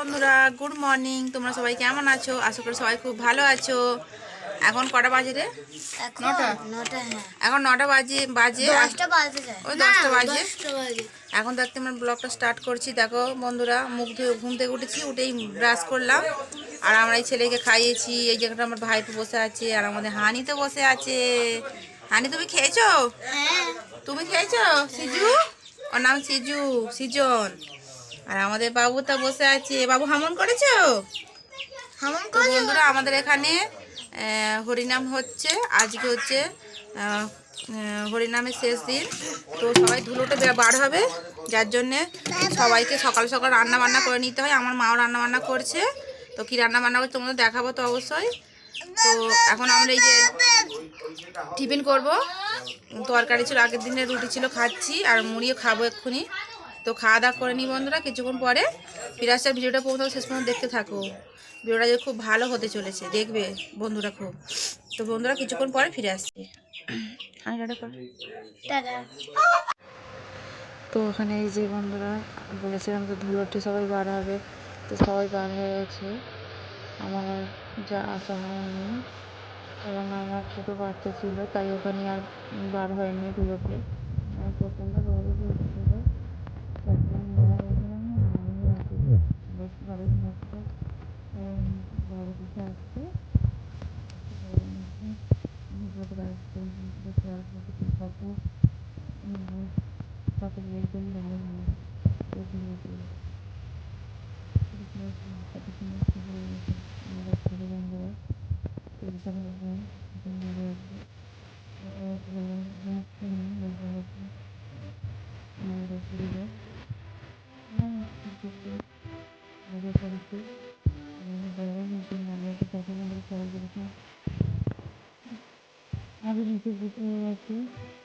বন্ধুরা good morning তোমরা সবাই কেমন আছো? আশা করি সবাই খুব ভালো আছো। এখন কটা বাজে রে? এখন নটা? হ্যাঁ। এখন নটা বাজে বাজে ওই দশটা বাজে। এখন দেখতে আমরা ব্লগটা স্টার্ট করছি। দেখো বন্ধুরা মুখ ধুয়ে ঘুম থেকে উঠেছি উঠেই ব্রাশ করলাম। আর আমরা এই ছেলেকে খাইয়েছি। এই জায়গাটা আমার ভাইপো বসে আছে আর আমাদের হানি তো বসে আছে। হানি তুমি খেয়েছো? হ্যাঁ। তুমি খেয়েছো? সিজু? ওর নাম সিজু সিজন। আর আমাদের বাবু তো বসে আছে। বাবু হামন করেছ? হামন বন্ধুরা আমাদের এখানে হরিনাম হচ্ছে। আজকে হচ্ছে হরিনামের শেষ দিন। তো সবাই ধুলোটা বার হবে। যার জন্যে সবাইকে সকাল সকাল রান্না বান্না করে নিতে হয়। আমার মাও রান্না বান্না করছে। তো কি রান্না বান্না করছে তোমাদের দেখাবো তো অবশ্যই। তো এখন আমরা এই যে টিফিন করব। তরকারি ছিল আগের দিনের রুটি ছিল খাচ্ছি। আর মুড়িও খাব এক্ষুনি। তো খাওয়া দাওয়া করে নিই বন্ধুরা কিছুক্ষণ পরে ফিরে আসার ভিডিওটা পর্যন্ত শেষ পর্যন্ত দেখতে থাকো। ভিডিওটা যে খুব ভালো হতে চলেছে দেখবে বন্ধুরা খুব। তো বন্ধুরা কিছুক্ষণ পরে ফিরে আসছি। টাটা। তো ওখানে এই যে বন্ধুরা বলেছিলাম যে ধুলোটি সবাই বার হবে তো সবাই বার হয়ে গেছে। আমার যা আসা হয়নি এবং আমার ছোটো বাচ্চা ছিল তাই ওখানে আর বার হয়নি ধুলোটি আমার প্রচণ্ড বেশ ভালোই হচ্ছে এবং বড় কিছু আসছে ভিডিওটা আসছে দেখে আসব কিছু ফটো তাতে একদম ভালো হয় এগুলোতে কত Thank you.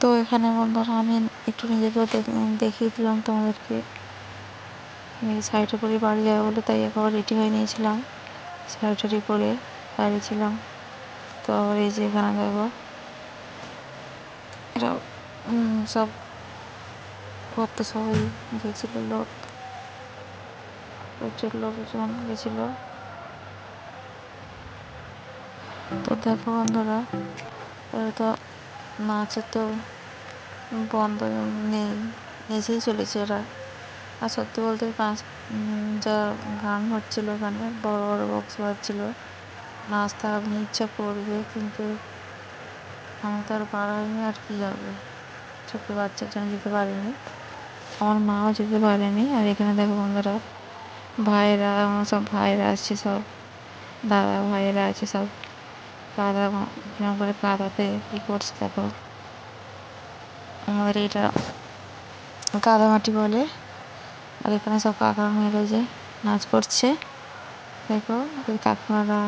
তো এখানে বন্ধুরা আমি একটু নিজেকেও দেখ- দেখিয়ে দিলাম তোমাদেরকে। আমি শাড়িটা পরে বাড়ি যাব বলে তাই একবার রেডি হয়ে নিয়েছিলাম। শাড়ি টাড়ি পরে বাইরে ছিলাম। তো আবার এই যে এখানে দেখো। উম, সব ঘুরতে সবাই গেছিল লোক প্রচুর লোকজন গেছিল। তো দেখো বন্ধুরা তো নাচের তো বন্ধ নেই, নেচেই চলেছে ওরা আর সত্যি বলতে পাঁচ যা গান হচ্ছিল ওখানে বড় বড় বক্স বাজছিল, নাচতে আপনি ইচ্ছা করবে, কিন্তু আমি তো আর পারিনি আর কি যাবে? ছোট্ট বাচ্চার জন্য যেতে পারিনি। আমার মাও যেতে পারেনি, আর এখানে দেখো বন্ধুরা ভাইরা আমার সব ভাইরা আসছে সব, দাদা ভাইয়েরা আছে সব। কাদা কিরম করে কাদাতে ই করছে দেখো? আমাদের এটা কাদামাটি বলে। আর এখানে সব কাকা মেয়েরা যে নাচ করছে। দেখো কাকিমারা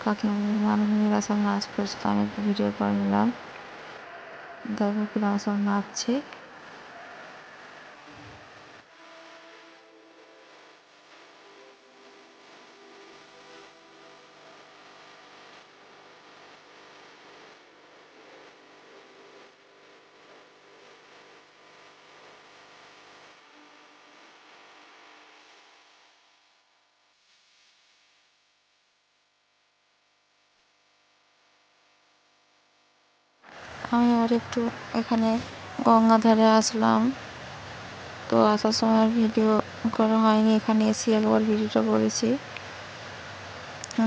কাকিমা মামনিরা সব নাচ করছে। তো আমি ভিডিও করে নিলাম। দেখো কিরম সব নাচছে। আমি আর একটু এখানে গঙ্গাধারে আসলাম। তো আসার সময় ভিডিও করা হয়নি, এখানে এসে একবার ভিডিওটা করেছি।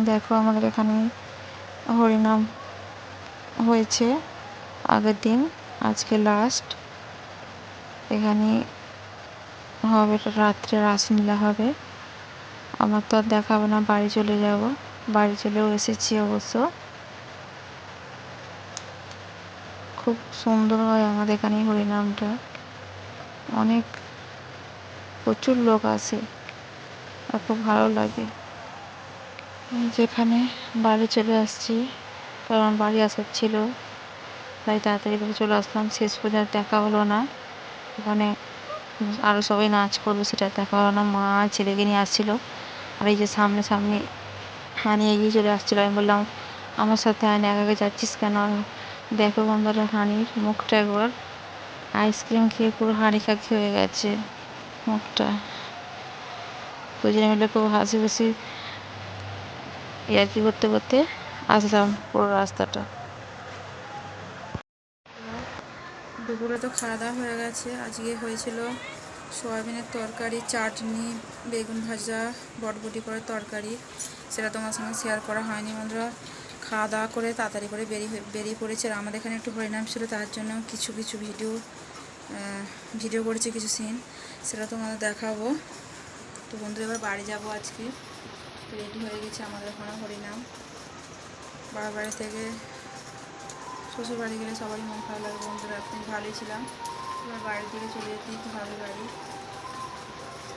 দেখো আমাদের এখানে হরিনাম হয়েছে আগের দিন, আজকে লাস্ট এখানে হবে রাত্রে রাস রাসলীলা হবে। আমার তো আর দেখাবো না, বাড়ি চলে যাব। বাড়ি চলেও এসেছি অবশ্য। খুব সুন্দর হয় আমাদের এখানে হরিনামটা। অনেক প্রচুর লোক আসে আর খুব ভালো লাগে। যেখানে বাড়ি চলে আসছি, কারণ বাড়ি আসার ছিল, তাই তাড়াতাড়ি চলে আসলাম। শেষ পর্যন্ত দেখা হলো না। ওখানে আরও সবাই নাচ করবে, সেটা দেখা হলো না। মা ছেলেকে নিয়ে আসছিল। আর এই যে সামনে সামনে হানি এগিয়ে চলে আসছিল। আমি বললাম, আমার সাথে হানি একা একা যাচ্ছিস কেন? দেখো বন্ধুরা হানির মুখটা একবার আইসক্রিম খেয়ে পুরো হাঁড়ি কাকি হয়ে গেছে, মুখটা। দুজনে মিলে খুব হাসি খুশি ইয়ার্কি করতে করতে আসলাম পুরো রাস্তাটা। দুপুরে তো খাওয়া দাওয়া হয়ে গেছে, আজকে হয়েছিল সয়াবিনের তরকারি, চাটনি, বেগুন ভাজা, বটবটি করে তরকারি, সেটা তোমার সঙ্গে শেয়ার করা হয়নি বন্ধুরা। খাওয়া দাওয়া করে তাড়াতাড়ি করে বেরিয়ে বেরিয়ে পড়েছে। আর আমাদের এখানে একটু হরিনাম ছিল, তার জন্য কিছু কিছু ভিডিও ভিডিও করেছে কিছু সিন সেটা তোমাদের দেখাবো। তো বন্ধুরা, এবার বাড়ি যাব আজকে। রেডি হয়ে গেছে আমাদের ওখানে হরিনাম। বাবার বাড়ি থেকে শ্বশুর বাড়ি গেলে সবারই মন ভালো লাগে। বন্ধুরা একদিন ভালোই ছিলাম। এবার বাড়ির দিকে চলে যেতে একটু হবে বাড়ি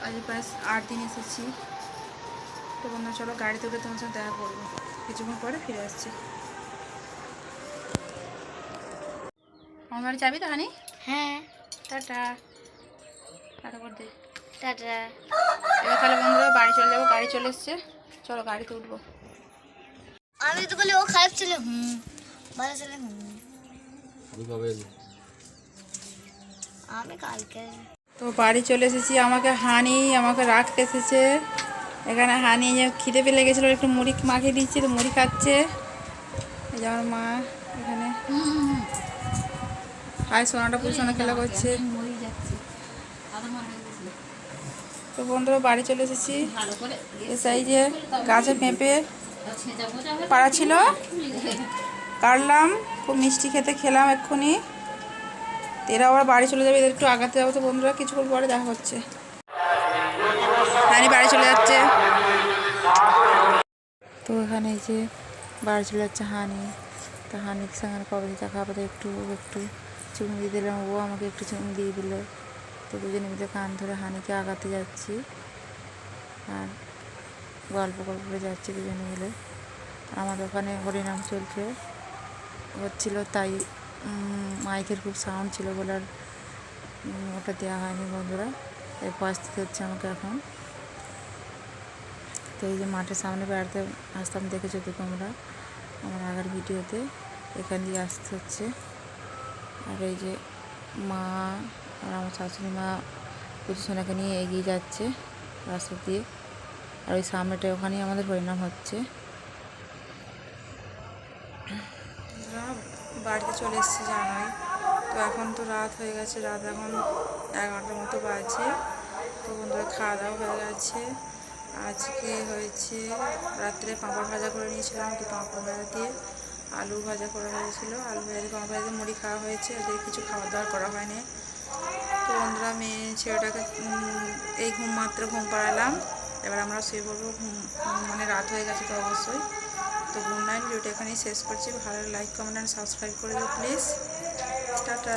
আজ প্রায় আট দিন এসেছি। তো বন্ধুরা, চলো গাড়িতে উঠে তোমার সাথে দেখা করব। কিছুক্ষণ পরে ফিরে আসছি। আমার বাড়ি যাবি তো হানি? হ্যাঁ। টাটা। টাটা করে দে। টাটা। এবার তাহলে বন্ধুরা বাড়ি চলে যাব গাড়ি চলে এসছে। চলো গাড়িতে উঠবো। আমি তো বলি ও খারাপ ছিল হুম। ভালো ছিল হুম। আমি কালকে। তো বাড়ি চলে এসেছি আমাকে হানি আমাকে রাখতে এসেছে। এখানে হানি যে খিদে পেলে গেছিল, একটু মুড়ি মাখিয়ে দিচ্ছি, তো মুড়ি খাচ্ছে। আমার মা এখানে। হাই সোনাটা পুরো খেলা করছে। তো বন্ধুরা, বাড়ি চলে এসেছি। এসে এই যে গাছে পেঁপে পাড়া ছিল। কাটলাম, খুব মিষ্টি খেতে খেলাম এক্ষুনি। এরা আবার বাড়ি চলে যাবে, এদের একটু আগাতে যাব তো বন্ধুরা, কিছুক্ষণ পরে দেখা হচ্ছে। হানি বাড়ি চলে যাচ্ছে। তো এখানে যে বাড়ি চলে যাচ্ছে হানি। তা হানির সঙ্গে কবে দেখা হবে একটু একটু চুমু দিয়ে দিলাম। ও আমাকে একটু চুমু দিয়ে দিল। তো দুজনে মিলে কান ধরে হানিকে আগাতে যাচ্ছি। আর গল্প গল্প করে যাচ্ছি দুজনে মিলে। আমাদের ওখানে হরিনাম চলছে। হচ্ছিল তাই মাইকের খুব সাউন্ড ছিল বলে আর ওটা দেওয়া হয়নি বন্ধুরা। ভয়েস দিতে হচ্ছে আমাকে এখন। তো এই যে মাঠের সামনে বেড়াতে আসতাম দেখেছ তো তোমরা আমার আগের ভিডিওতে। এখান দিয়ে আসতে হচ্ছে। আর এই যে মা আর আমার শাশুড়ি মা পুজোসোনাকে নিয়ে এগিয়ে যাচ্ছে রাস্তা দিয়ে। আর ওই সামনেটা ওখানেই আমাদের পরিণাম হচ্ছে। বাড়িতে চলে এসেছি জানাই। তো এখন তো রাত হয়ে গেছে, রাত এখন এগারোটার মতো বাজে। তো বন্ধুরা খাওয়া দাওয়া হয়ে গেছে। আজকে হয়েছে, রাত্রে পাঁপড় ভাজা করে নিয়েছিলাম তো পাঁপড় ভাজা দিয়ে আলু ভাজা করা হয়েছিল। আলু ভাজা দিয়ে, পাঁপড় ভাজা মুড়ি খাওয়া হয়েছে, ওদের কিছু খাওয়া দাওয়া করা হয়নি। তো বন্ধুরা মেয়ে ছেলেটাকে এই ঘুম মাত্র ঘুম পাড়ালাম। এবার আমরা শুয়ে পড়ব, ঘুম মানে রাত হয়ে গেছে তো অবশ্যই। তো গুড নাইট, ভিডিওটা এখানেই শেষ করছি। ভালো লাইক কমেন্ট অ্যান্ড সাবস্ক্রাইব করে দিও প্লিজ টাটা।